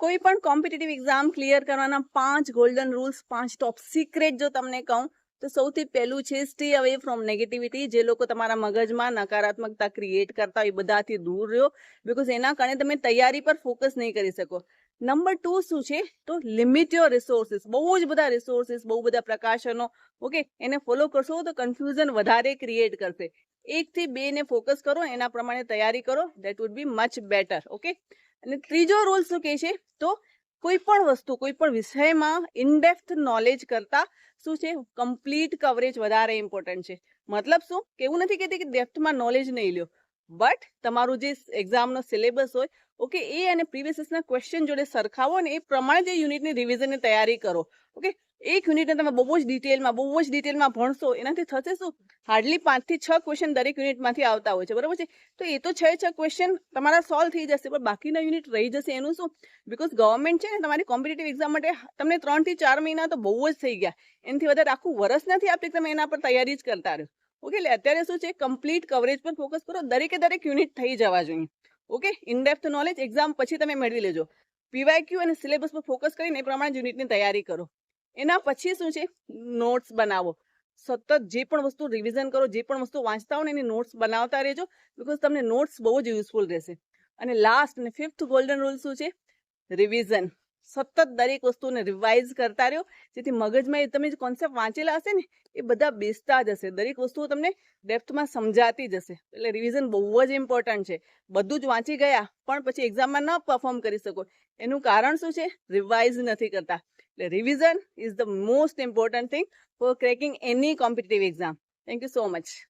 કોઈ પણ competitive exam clear કરવાના પાંચ ગોલ્ડન રૂલ્સ પાંચ ટોપ સિક્રેટ જો તમને કહું, તો સૌથી પહેલું છે સ્ટે અવે ફ્રોમ નેગેટિવિટી જે લોકો તમારા મગજમાં નકારાત્મકતા ક્રિએટ કરતા હોય બધાથી દૂર રહ્યો બિકોઝ એના કારણે તમે તૈયારી પર ફોકસ નહીં કરી શકો. નંબર ટુ શું છે? તો લિમિટ યોર રિસોર્સિસ બહુ જ બધા રિસોર્સિસ બહુ બધા પ્રકાશનો ઓકે એને ફોલો કરશો તો કન્ફ્યુઝન વધારે ક્રિએટ કરશે. એકથી બે ને ફોકસ કરો, એના પ્રમાણે તૈયારી કરો. That would be much better okay અને ત્રીજો રૂલ શું કહે છે? તો કોઈ પણ વસ્તુ, કોઈ પણ વિષયમાં ઇનડેપ્થ નોલેજ કરતા શું છે? કમ્પ્લીટ કવરેજ વધારે ઇમ્પોર્ટન્ટ છે. મતલબ શું? કે એવું નથી કહેતી કે ડેપ્થમાં નોલેજ નહીં લ્યો. બટ તમારું જે એક્ઝામનો સિલેબસ હોય ઓકે એ અને પ્રીવિયસના ક્વેશ્ચન જોડે સરખાવો ને એ પ્રમાણે જે યુનિટની રિવિઝનની તૈયારી કરો. ઓકે એક યુનિટને તમે બહુ જ ડિટેલમાં બહુ જ ડિટેલમાં ભણશો, એનાથી થશે શું? હાર્ડલી પાંચથી છ ક્વેશ્ચન દરેક યુનિટમાંથી આવતા હોય છે, બરાબર છે? તો એ તો છ છ ક્વેશ્ચન તમારા સોલ્વ થઈ જશે, પણ બાકીના યુનિટ રહી જશે એનું શું? બિકોઝ ગવર્મેન્ટ છે ને, તમારી કોમ્પિટેટિવ એક્ઝામ માટે તમને ત્રણથી ચાર મહિના તો બહુ જ થઈ ગયા. એનાથી વધારે આખું વર્ષ નથી આપતી તમે એના પર તૈયારી જ કરતા રહો. ઓકે એટલે અત્યારે શું છે? કમ્પ્લીટ કવરેજ પર ફોકસ કરો. દરેકે દરેક યુનિટ થઈ જવા જોઈએ. ઓકે ઇનડેપ્થ નોલેજ એક્ઝામ પછી તમે મેળવી લેજો. પીવાય અને સિલેબસ પર ફોકસ કરીને એ પ્રમાણે યુનિટની તૈયારી કરો. એના પછી શું છે? નોટ્સ બનાવો. સતત જે પણ વસ્તુ રિવિઝન કરો, જે પણ વસ્તુ વાંચતા હો ને એની નોટ્સ બનાવતા રહેજો બિકોઝ તમને નોટ્સ બહુ જ યુઝફુલ રહેશે. અને લાસ્ટ અને ફિફ્થ ગોલ્ડન રૂલ શું છે? રિવિઝન સતત દરેક વસ્તુને રિવાઇઝ કરતા રહ્યો. જેથી મગજમાં એ તમે જે કોન્સેપ્ટ વાંચેલા હશે ને, એ બધા બેસતા જ હશે. દરેક વસ્તુઓ તમને ડેપ્થમાં સમજાતી જશે એટલે રિવિઝન બહુ જ ઇમ્પોર્ટન્ટ છે. બધું જ વાંચી ગયા, પણ પછી એક્ઝામમાં ન પરફોર્મ કરી શકો. એનું કારણ શું છે? રિવાઇઝ નથી કરતા. એટલે revision is the most important thing for cracking any competitive exam thank you so much